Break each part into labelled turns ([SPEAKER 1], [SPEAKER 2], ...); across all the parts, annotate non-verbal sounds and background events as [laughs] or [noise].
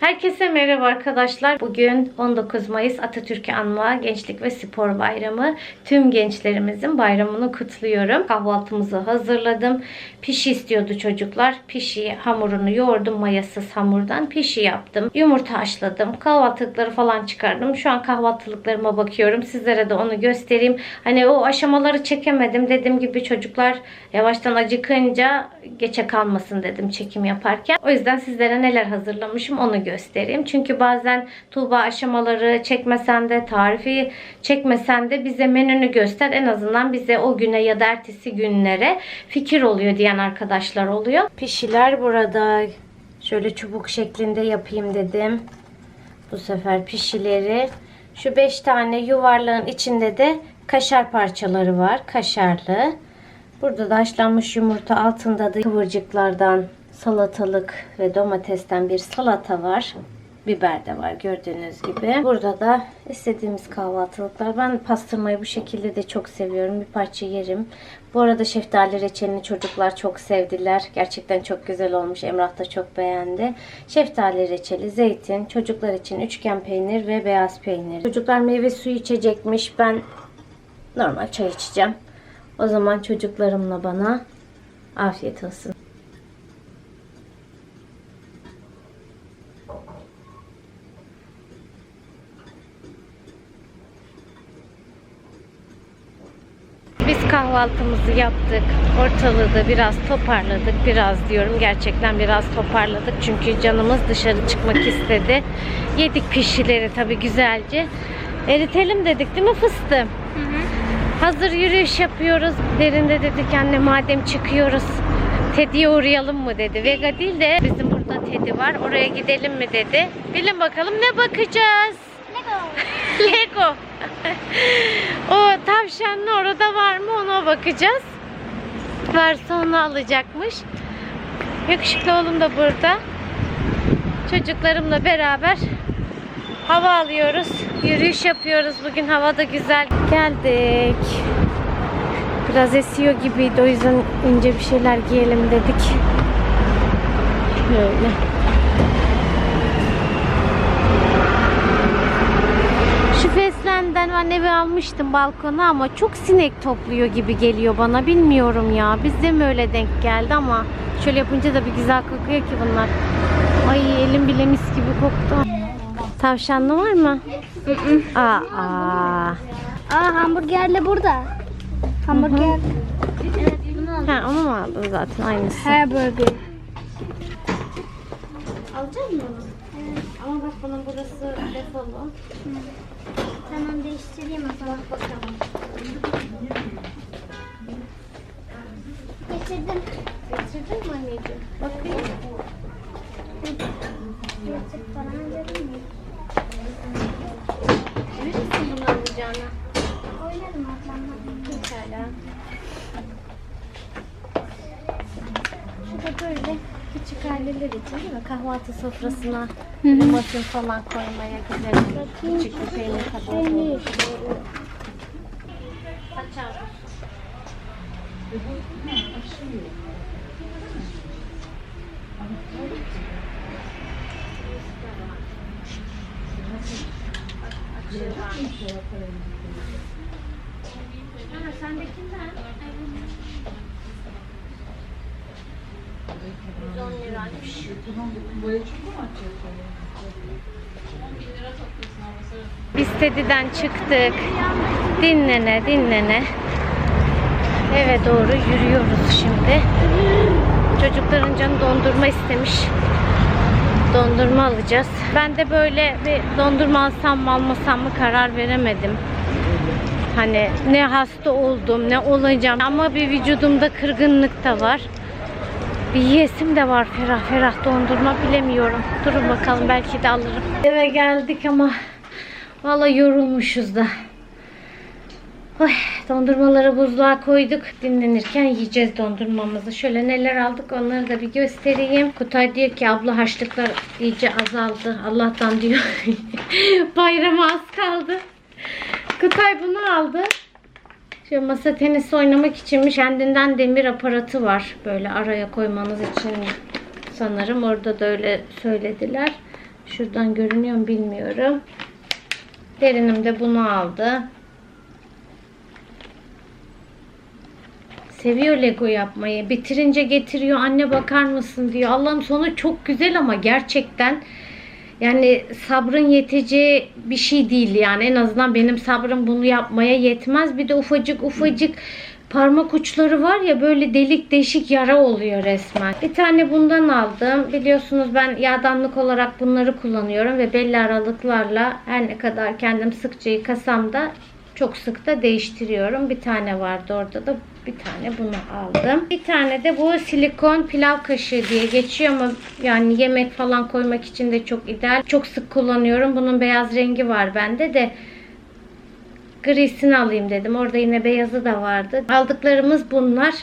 [SPEAKER 1] Herkese merhaba arkadaşlar. Bugün 19 Mayıs Atatürk'ü anma Gençlik ve Spor Bayramı. Tüm gençlerimizin bayramını kutluyorum. Kahvaltımızı hazırladım. Pişi istiyordu çocuklar. Pişi hamurunu yoğurdum mayasız hamurdan. Pişi yaptım. Yumurta haşladım. Kahvaltılıkları falan çıkardım. Şu an kahvaltılıklarıma bakıyorum. Sizlere de onu göstereyim. Hani o aşamaları çekemedim. Dediğim gibi çocuklar yavaştan acıkınca geçe kalmasın dedim çekim yaparken. O yüzden sizlere neler hazırlamışım onu. Çünkü bazen Tuğba aşamaları çekmesen de tarifi çekmesen de bize menünü göster. En azından bize o güne ya da ertesi günlere fikir oluyor diyen arkadaşlar oluyor. Pişiler burada. Şöyle çubuk şeklinde yapayım dedim. Bu sefer pişileri. Şu 5 tane yuvarlağın içinde de kaşar parçaları var. Kaşarlı. Burada da haşlanmış yumurta altında da kıvırcıklardan salatalık ve domatesten bir salata var. Biber de var gördüğünüz gibi. Burada da istediğimiz kahvaltılıklar. Ben pastırmayı bu şekilde de çok seviyorum. Bir parça yerim. Bu arada şeftali reçelini çocuklar çok sevdiler. Gerçekten çok güzel olmuş. Emrah da çok beğendi. Şeftali reçeli, zeytin, çocuklar için üçgen peynir ve beyaz peynir. Çocuklar meyve suyu içecekmiş. Ben normal çay içeceğim. O zaman çocuklarımla bana afiyet olsun. Biz kahvaltımızı yaptık. Ortalığı da biraz toparladık. Biraz diyorum gerçekten biraz toparladık. Çünkü canımız dışarı çıkmak istedi. Yedik pişileri tabii güzelce. Eritelim dedik değil mi fıstığım? Hazır yürüyüş yapıyoruz. Derinde dedik anne madem çıkıyoruz. Teddy'ye uğrayalım mı dedi. Vega değil de bizim burada Teddy var. Oraya gidelim mi dedi. Bilin bakalım ne bakacağız. Lego. [laughs] [laughs] o tavşanlı orada var mı ona bakacağız. Varsa onu alacakmış. Yakışıklı oğlum da burada. Çocuklarımla beraber hava alıyoruz. Yürüyüş yapıyoruz. Bugün hava da güzel. Geldik. Biraz esiyor gibiydi. O yüzden ince bir şeyler giyelim dedik. Böyle. Feslenden ben eve almıştım balkona ama çok sinek topluyor gibi geliyor bana. Bilmiyorum ya. Bizde mi öyle denk geldi ama şöyle yapınca da bir güzel kokuyor ki bunlar. Ay elim bile mis gibi koktu. Tavşanlı var mı? Aa, aa.
[SPEAKER 2] Aa hamburgerle burada. Hamburger.
[SPEAKER 1] Ha, onu mu aldın zaten aynısı?
[SPEAKER 2] Hamburger.
[SPEAKER 1] Alacak mısın Ama bak bunun burası defolu.
[SPEAKER 2] Tamam değiştireyim o zaman.
[SPEAKER 1] Bakalım.
[SPEAKER 2] Getirdim.
[SPEAKER 1] Getirdin mi anneciğim? Bakayım.
[SPEAKER 2] Yırtık falan görür mü?
[SPEAKER 1] Verirsin bunu alacağına.
[SPEAKER 2] Oynarım ablamla.
[SPEAKER 1] Pekala.
[SPEAKER 2] Şu da böyle.
[SPEAKER 1] Küçük aileler için değil mi? Kahvaltı sofrasına muffin falan koymaya güzel olur. Küçük bir peynir da olur. Ha, Biz Tedi'den çıktık. Dinlene dinlene. Eve doğru yürüyoruz şimdi. Çocukların canı dondurma istemiş. Dondurma alacağız. Ben de böyle bir dondurma alsam mı almasam mı karar veremedim. Hani ne hasta oldum ne olacağım ama bir vücudumda kırgınlık da var. Bir yiyesim de var ferah ferah dondurma bilemiyorum. Durun bakalım belki de alırım. Eve geldik ama vallahi yorulmuşuz da. Oy, dondurmaları buzluğa koyduk. Dinlenirken yiyeceğiz dondurmamızı. Şöyle neler aldık onları da bir göstereyim. Kutay diyor ki abla haşlıklar iyice azaldı. Allah'tan diyor. [laughs] Bayrama az kaldı. Kutay bunu aldı. Şu masa tenisi oynamak içinmiş. Kendinden demir aparatı var. Böyle araya koymanız için sanırım. Orada da öyle söylediler. Şuradan görünüyor mu bilmiyorum. Derinim de bunu aldı. Seviyor Lego yapmayı. Bitirince getiriyor. Anne bakar mısın diyor. Allah'ım sonu çok güzel ama gerçekten yani sabrın yeteceği bir şey değil yani. En azından benim sabrım bunu yapmaya yetmez. Bir de ufacık ufacık parmak uçları var ya böyle delik deşik yara oluyor resmen. Bir tane bundan aldım. Biliyorsunuz ben yağdanlık olarak bunları kullanıyorum ve belli aralıklarla her ne kadar kendim sıkça yıkasam da çok sık da değiştiriyorum. Bir tane vardı orada da bir tane bunu aldım. Bir tane de bu silikon pilav kaşığı diye geçiyor ama yani yemek falan koymak için de çok ideal. Çok sık kullanıyorum. Bunun beyaz rengi var bende de grisini alayım dedim. Orada yine beyazı da vardı. Aldıklarımız bunlar.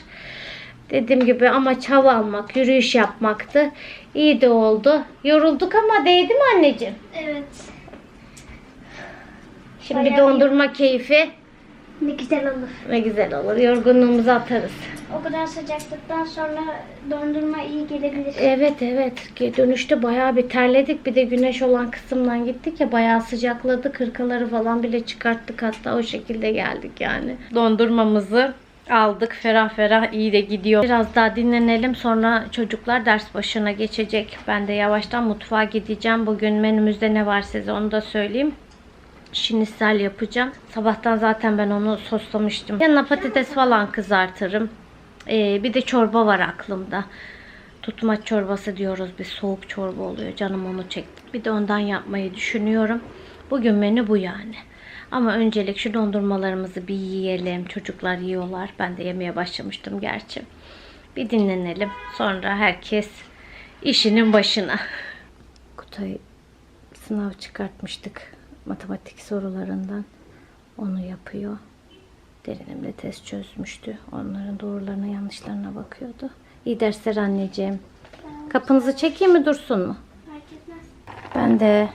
[SPEAKER 1] Dediğim gibi amaç hava almak, yürüyüş yapmaktı. İyi de oldu. Yorulduk ama değdi mi anneciğim?
[SPEAKER 2] Evet.
[SPEAKER 1] Şimdi
[SPEAKER 2] Bayağı
[SPEAKER 1] dondurma keyfi
[SPEAKER 2] Ne güzel olur.
[SPEAKER 1] ne güzel olur. Yorgunluğumuzu atarız.
[SPEAKER 2] O kadar sıcaklıktan sonra dondurma iyi gelebilir.
[SPEAKER 1] Evet evet. Dönüşte bayağı bir terledik. Bir de güneş olan kısımdan gittik ya bayağı sıcakladı. Kırkaları falan bile çıkarttık hatta o şekilde geldik yani. Dondurmamızı aldık. Ferah ferah iyi de gidiyor. Biraz daha dinlenelim. Sonra çocuklar ders başına geçecek. Ben de yavaştan mutfağa gideceğim. Bugün menümüzde ne var size onu da söyleyeyim. Şinisel yapacağım. Sabahtan zaten ben onu soslamıştım. Yanına patates falan kızartırım. Ee, bir de çorba var aklımda. Tutmaç çorbası diyoruz. Bir soğuk çorba oluyor. Canım onu çekti. Bir de ondan yapmayı düşünüyorum. Bugün menü bu yani. Ama öncelik şu dondurmalarımızı bir yiyelim. Çocuklar yiyorlar. Ben de yemeye başlamıştım gerçi. Bir dinlenelim. Sonra herkes işinin başına. Kutay sınav çıkartmıştık matematik sorularından. Onu yapıyor. Derinim de test çözmüştü. Onların doğrularına yanlışlarına bakıyordu. İyi dersler anneciğim. Kapınızı çekeyim mi dursun mu? Ben de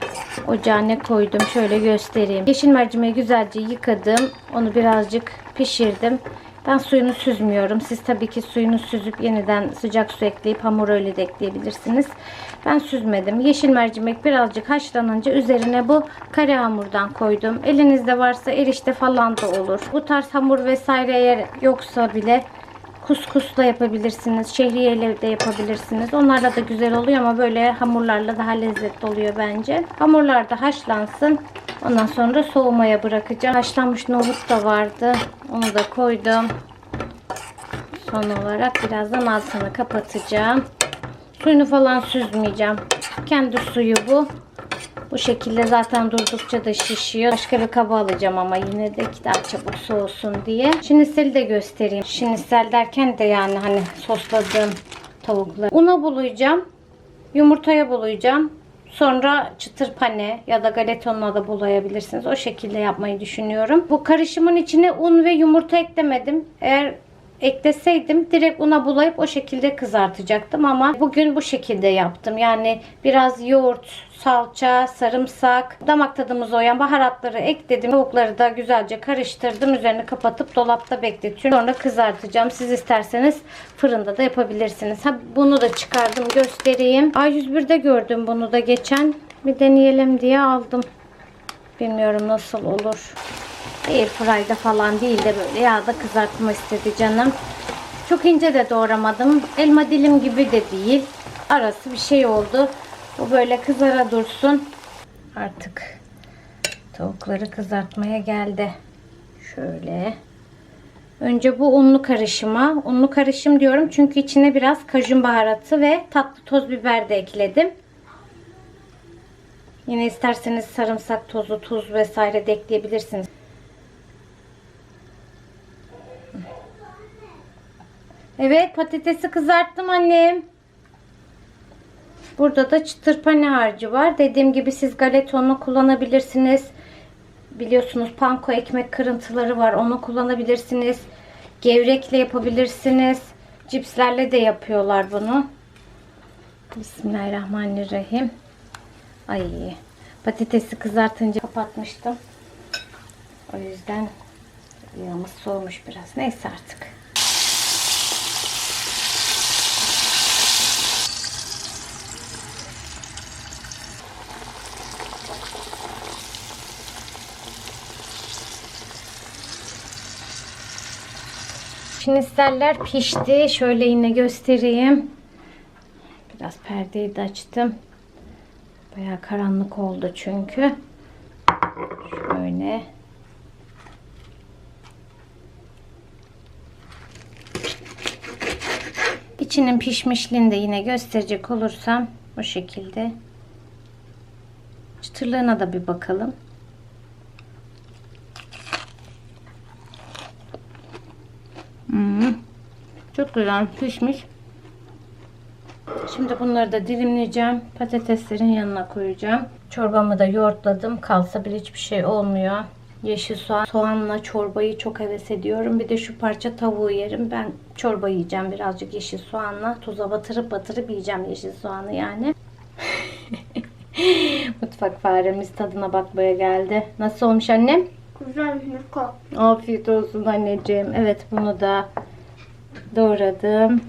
[SPEAKER 1] ocağına koydum. Şöyle göstereyim. Yeşil mercimeği güzelce yıkadım. Onu birazcık pişirdim. Ben suyunu süzmüyorum. Siz tabii ki suyunu süzüp yeniden sıcak su ekleyip hamur öyle de ekleyebilirsiniz. Ben süzmedim. Yeşil mercimek birazcık haşlanınca üzerine bu kare hamurdan koydum. Elinizde varsa erişte falan da olur. Bu tarz hamur vesaire eğer yoksa bile kuskusla yapabilirsiniz. Şehriyeyle de yapabilirsiniz. Onlarla da güzel oluyor ama böyle hamurlarla daha lezzetli oluyor bence. Hamurlar da haşlansın. Ondan sonra soğumaya bırakacağım. Haşlanmış nohut da vardı. Onu da koydum. Son olarak birazdan altını kapatacağım. Suyunu falan süzmeyeceğim. Kendi suyu bu. Bu şekilde zaten durdukça da şişiyor. Başka bir kaba alacağım ama yine de ki daha çabuk soğusun diye. Şiniseli de göstereyim. Şinisel derken de yani hani sosladığım tavukları. Una bulayacağım. Yumurtaya bulayacağım. Sonra çıtır pane ya da galetonla da bulayabilirsiniz. O şekilde yapmayı düşünüyorum. Bu karışımın içine un ve yumurta eklemedim. Eğer ekleseydim direkt una bulayıp o şekilde kızartacaktım ama bugün bu şekilde yaptım. Yani biraz yoğurt, salça, sarımsak, damak tadımıza uyan baharatları ekledim. Tavukları da güzelce karıştırdım. Üzerini kapatıp dolapta bekletiyorum. Sonra kızartacağım. Siz isterseniz fırında da yapabilirsiniz. Ha, bunu da çıkardım göstereyim. A101'de gördüm bunu da geçen. Bir deneyelim diye aldım. Bilmiyorum nasıl olur. Airfry'da falan değil de böyle yağda kızartma istedi canım. Çok ince de doğramadım. Elma dilim gibi de değil. Arası bir şey oldu. Bu böyle kızara dursun. Artık tavukları kızartmaya geldi. Şöyle. Önce bu unlu karışıma. Unlu karışım diyorum çünkü içine biraz kajun baharatı ve tatlı toz biber de ekledim. Yine isterseniz sarımsak tozu, tuz vesaire de ekleyebilirsiniz. Evet patatesi kızarttım annem. Burada da çıtır pane harcı var. Dediğim gibi siz galetonu kullanabilirsiniz. Biliyorsunuz panko ekmek kırıntıları var. Onu kullanabilirsiniz. Gevrekle yapabilirsiniz. Cipslerle de yapıyorlar bunu. Bismillahirrahmanirrahim. Ay patatesi kızartınca kapatmıştım. O yüzden yağımız soğumuş biraz. Neyse artık. Şinisteller pişti. Şöyle yine göstereyim. Biraz perdeyi de açtım. Bayağı karanlık oldu çünkü. Şöyle. İçinin pişmişliğini de yine gösterecek olursam bu şekilde. Çıtırlığına da bir bakalım. Hmm. Çok güzel pişmiş. Şimdi bunları da dilimleyeceğim. Patateslerin yanına koyacağım. Çorbamı da yoğurtladım. Kalsa bile hiçbir şey olmuyor. Yeşil soğan, soğanla çorbayı çok heves ediyorum. Bir de şu parça tavuğu yerim. Ben çorba yiyeceğim birazcık yeşil soğanla. Tuza batırıp batırıp yiyeceğim yeşil soğanı yani. [laughs] Mutfak faremiz tadına bakmaya geldi. Nasıl olmuş annem?
[SPEAKER 2] Güzel Niko.
[SPEAKER 1] Afiyet olsun anneciğim. Evet bunu da doğradım.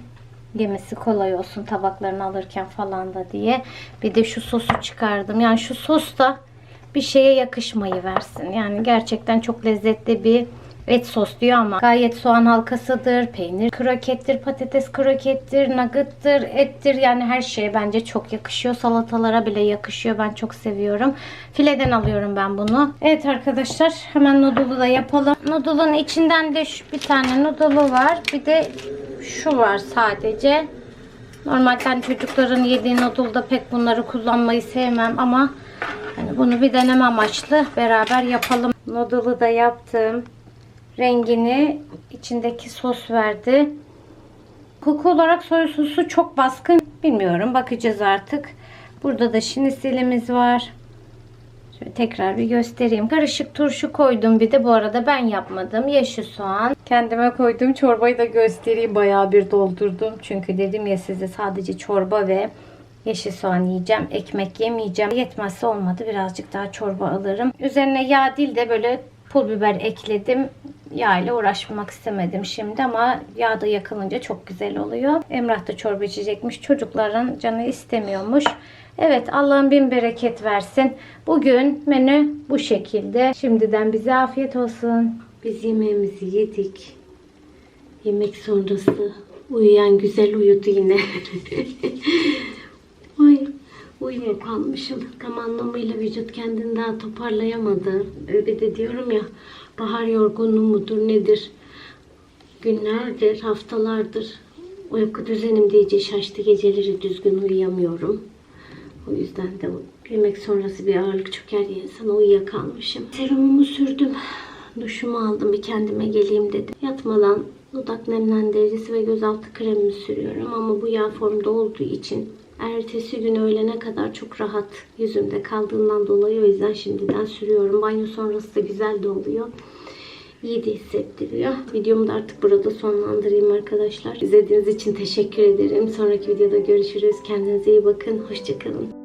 [SPEAKER 1] Yemesi kolay olsun tabaklarını alırken falan da diye. Bir de şu sosu çıkardım. Yani şu sos da bir şeye yakışmayı versin. Yani gerçekten çok lezzetli bir et sos diyor ama gayet soğan halkasıdır, peynir krokettir, patates krokettir, nugget'tır, ettir. Yani her şeye bence çok yakışıyor. Salatalara bile yakışıyor. Ben çok seviyorum. Fileden alıyorum ben bunu. Evet arkadaşlar hemen noodle'u da yapalım. Noodle'un içinden de şu bir tane noodle'u var. Bir de şu var sadece. Normalde hani çocukların yediği noodle'da pek bunları kullanmayı sevmem ama hani bunu bir deneme amaçlı beraber yapalım. Noodle'ı da yaptım. Rengini içindeki sos verdi. Koku olarak soya sosu çok baskın. Bilmiyorum. Bakacağız artık. Burada da şiniselimiz var. Şöyle tekrar bir göstereyim. Karışık turşu koydum bir de bu arada ben yapmadım. Yeşil soğan. Kendime koyduğum çorbayı da göstereyim. Bayağı bir doldurdum. Çünkü dedim ya size sadece çorba ve yeşil soğan yiyeceğim. Ekmek yemeyeceğim. Yetmezse olmadı. Birazcık daha çorba alırım. Üzerine yağ değil de böyle pul biber ekledim. Yağ ile uğraşmak istemedim şimdi ama yağ da yakılınca çok güzel oluyor. Emrah da çorba içecekmiş. Çocukların canı istemiyormuş. Evet Allah'ın bin bereket versin. Bugün menü bu şekilde. Şimdiden bize afiyet olsun. Biz yemeğimizi yedik. Yemek sonrası uyuyan güzel uyudu yine. [laughs] Ay uyuyakalmışım. Tam anlamıyla vücut kendini daha toparlayamadı. Bir de diyorum ya bahar yorgunluğu mudur nedir? Günlerdir, haftalardır uyku düzenim de şaştı. Geceleri düzgün uyuyamıyorum. O yüzden de yemek sonrası bir ağırlık çöker ya insana uyuyakalmışım. Serumumu sürdüm. Duşumu aldım bir kendime geleyim dedim. Yatmadan dudak nemlendiricisi ve gözaltı kremimi sürüyorum. Ama bu yağ formda olduğu için ertesi gün öğlene kadar çok rahat yüzümde kaldığından dolayı o yüzden şimdiden sürüyorum. Banyo sonrası da güzel de oluyor. İyi de hissettiriyor. Videomu da artık burada sonlandırayım arkadaşlar. İzlediğiniz için teşekkür ederim. Sonraki videoda görüşürüz. Kendinize iyi bakın. Hoşçakalın.